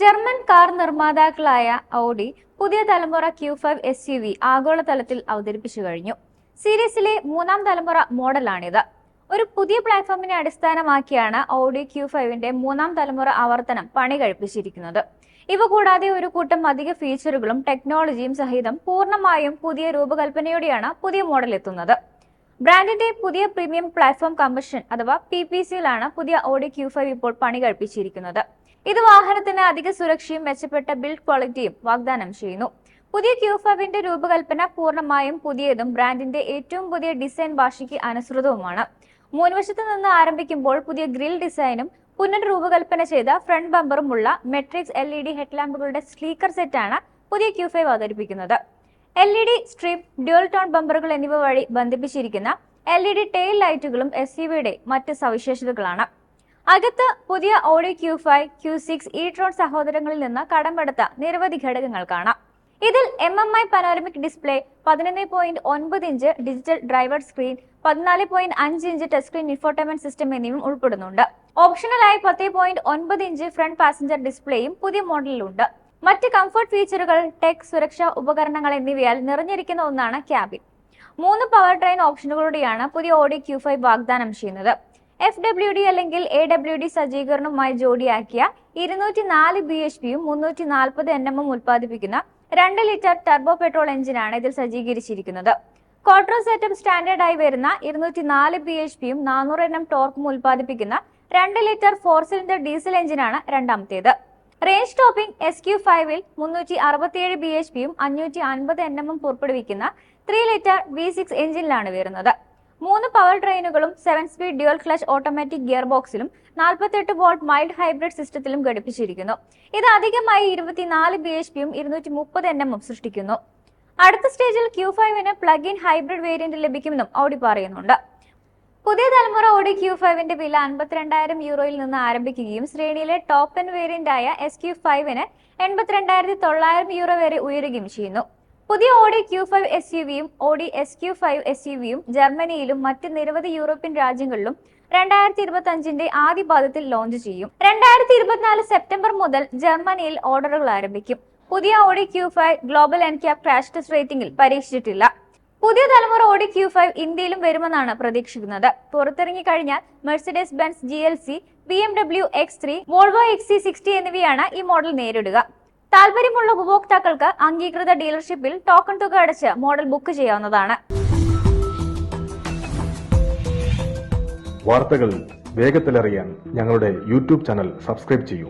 German car നിർമ്മാതാക്കളായ Audi പുതിയ തലമുറ Q five S U V ആഗോളതലത്തിൽ അവതരിപ്പിച്ചു കഴിഞ്ഞു. സീരീസിലെ മൂന്നാം തലമുറ മോഡലാണിത്. ഒരു പുതിയ പ്ലാറ്റ്ഫോമിനെ അടിസ്ഥാനമാക്കിയാണ് ഔഡി ക്യൂ ഫൈവിന്റെ മൂന്നാം തലമുറ ആവർത്തനം പണി കഴിപ്പിച്ചിരിക്കുന്നത്. ഇവ കൂടാതെ ഒരു കൂട്ടം അധിക ഫീച്ചറുകളും ടെക്നോളജിയും സഹിതം പൂർണമായും പുതിയ രൂപകൽപ്പനയോടെയാണ് പുതിയ മോഡൽ എത്തുന്നത് ബ്രാൻഡിന്റെ പുതിയ പ്രീമിയം പ്ലാറ്റ്ഫോം കമ്മീഷൻ അഥവാ പി പി സിയിലാണ് പുതിയ ഓഡി ക്യൂ ഫൈവ് ഇപ്പോൾ പണി കഴിപ്പിച്ചിരിക്കുന്നത്. ഇത് വാഹനത്തിന് അധിക സുരക്ഷയും മെച്ചപ്പെട്ട ബിൽഡ് ക്വാളിറ്റിയും വാഗ്ദാനം ചെയ്യുന്നു. പുതിയ ക്യൂ ഫൈവിന്റെ രൂപകൽപ്പന പൂർണമായും പുതിയതും ബ്രാൻഡിന്റെ ഏറ്റവും പുതിയ ഡിസൈൻ ഭാഷയ്ക്ക് അനുസൃതവുമാണ്. മുൻവശത്ത് നിന്ന് ആരംഭിക്കുമ്പോൾ പുതിയ ഗ്രിൽ ഡിസൈനും പുനർരൂപകൽപ്പന ചെയ്ത ഫ്രണ്ട് ബമ്പറും ഉള്ള മെട്രിക്സ് എൽ ഇ ഡി ഹെഡ്ലാമ്പുകളുടെ സ്ലീക്കർ സെറ്റാണ് പുതിയ ക്യൂ ഫൈവ് അവതരിപ്പിക്കുന്നത്. L E D strip dual tone ബമ്പറുകൾ എന്നിവ വഴി ബന്ധിപ്പിച്ചിരിക്കുന്ന എൽ ഇ ഡി ടെയിൽ ലൈറ്റുകളും എസ് സി വിയുടെ മറ്റ് സവിശേഷതകളാണ്. അകത്ത് പുതിയ Audi Q five Q six e tron സഹോദരങ്ങളിൽ നിന്ന് കടമെടുത്ത നിരവധി ഘടകങ്ങൾ കാണാം. ഇതിൽ M M I panoramic display പതിനൊന്ന് പോയിന്റ് ഒൻപത് ഇഞ്ച് ഡിജിറ്റൽ ഡ്രൈവർ സ്ക്രീൻ പതിനാല് പോയിന്റ് അഞ്ച് inch touch screen infotainment system എന്നിവയും ഉൾപ്പെടുന്നുണ്ട്. ഓപ്ഷണലായി പത്ത് പോയിന്റ് ഒൻപത് ഇഞ്ച് ഫ്രണ്ട് പാസഞ്ചർ ഡിസ്പ്ലേയും പുതിയ മോഡലിലുണ്ട് മറ്റ് കംഫർട്ട് ഫീച്ചറുകൾ ടെക് സുരക്ഷാ ഉപകരണങ്ങൾ എന്നിവയാൽ നിറഞ്ഞിരിക്കുന്ന ഒന്നാണ് ക്യാബിൻ മൂന്ന് പവർ ട്രെയിൻ ഓപ്ഷനുകളോടെയാണ് പുതിയ ഓഡി ക്യൂ ഫൈവ് വാഗ്ദാനം ചെയ്യുന്നത്. എഫ് ഡബ്ല്യു ഡി അല്ലെങ്കിൽ എ ഡബ്ല്യു ഡി സജ്ജീകരണവുമായി ജോഡിയാക്കിയ ഇരുന്നൂറ്റി നാല് ബി എച്ച് പിയും മുന്നൂറ്റി നാൽപ്പത് എൻ എമ്മും ഉൽപ്പാദിപ്പിക്കുന്ന രണ്ട് ലിറ്റർ ടർബോ പെട്രോൾ എഞ്ചിനാണ് ഇതിൽ സജ്ജീകരിച്ചിരിക്കുന്നത്. ക്വാർട്ടർ സെറ്റപ്പ് സ്റ്റാൻഡേർഡ് ആയി വരുന്ന ഇരുന്നൂറ്റി നാല് ബി എച്ച് പിയും നാനൂറ് എൻ എം ടോർക്കും ഉൽപ്പാദിപ്പിക്കുന്ന രണ്ട് ലിറ്റർ ഫോർ സിലിണ്ടർ ഡീസൽ എഞ്ചിനാണ് രണ്ടാമത്തേത്. റേഞ്ച് ടോപ്പിംഗ് എസ് ക്യു ഫൈവിൽ മുന്നൂറ്റി അറുപത്തിയേഴ് ബി എച്ച് പിയും അഞ്ഞൂറ്റി അൻപത് എൻ എമ്മും പുറപ്പെടുവിക്കുന്ന ത്രീ ലിറ്റർ വി സിക്സ് എഞ്ചിനിലാണ് വരുന്നത്. മൂന്ന് പവർ ട്രെയിനുകളും seven speed dual clutch automatic gear ബോക്സിലും നാൽപ്പത്തെട്ട് വോൾട്ട് മൈൽഡ് ഹൈബ്രിഡ് സിസ്റ്റത്തിലും ഘടിപ്പിച്ചിരിക്കുന്നു. ഇത് അധികമായി ഇരുപത്തിനാല് ബി എച്ച് പിയും ഇരുന്നൂറ്റി മുപ്പത് എൻ എമ്മും സൃഷ്ടിക്കുന്നു. അടുത്ത സ്റ്റേജിൽ ക്യൂ ഫൈവിന് പ്ലഗ് ഇൻ ഹൈബ്രിഡ് വേരിയന്റ് ലഭിക്കുമെന്നും ഔഡി പറയുന്നുണ്ട്. പുതിയ തലമുറ ഓഡി ക്യൂ ഫൈവിന്റെ വില അൻപത്തിരണ്ടായിരം യൂറോയിൽ നിന്ന് ആരംഭിക്കുകയും ശ്രേണിയിലെ ടോപ്പ് എൻ വേരിയന്റ് ആയ എസ് ക്യൂ ഫൈവിന് എൺപത്തിരണ്ടായിരത്തി തൊള്ളായിരം യൂറോ വരെ ഉയരുകയും ചെയ്യുന്നു. പുതിയ Audi Q five S U വിയും Audi S Q five S U വിയും ജർമ്മനിയിലും മറ്റ് നിരവധി യൂറോപ്യൻ രാജ്യങ്ങളിലും രണ്ടായിരത്തി ഇരുപത്തി അഞ്ചിന്റെ ആദ്യ പാദത്തിൽ ലോഞ്ച് ചെയ്യും. രണ്ടായിരത്തി ഇരുപത്തിനാല് സെപ്റ്റംബർ മുതൽ ജർമ്മനിയിൽ ഓർഡറുകൾ ആരംഭിക്കും. പുതിയ Audi Q five global NCAP crash test റേറ്റിംഗിൽ പരീക്ഷിച്ചിട്ടില്ല. പുതിയ തലമുറ ക്യൂ ഫൈവ് ഇന്ത്യയിലും വരുമെന്നാണ് പ്രതീക്ഷിക്കുന്നത്. പുറത്തിറങ്ങി കഴിഞ്ഞാൽ Mercedes Benz G L C B M W X three Volvo X C sixty എന്നിവയാണ് ഈ മോഡൽ നേരിടുക. താല്പര്യമുള്ള ഉപഭോക്താക്കൾക്ക് അംഗീകൃത ഡീലർഷിപ്പിൽ ടോക്കൺ തുക അടച്ച് മോഡൽ ബുക്ക് ചെയ്യാവുന്നതാണ്. വാർത്തകൾ വേഗത്തിലറിയാൻ ഞങ്ങളുടെ യൂട്യൂബ് ചാനൽ സബ്സ്ക്രൈബ് ചെയ്യൂ.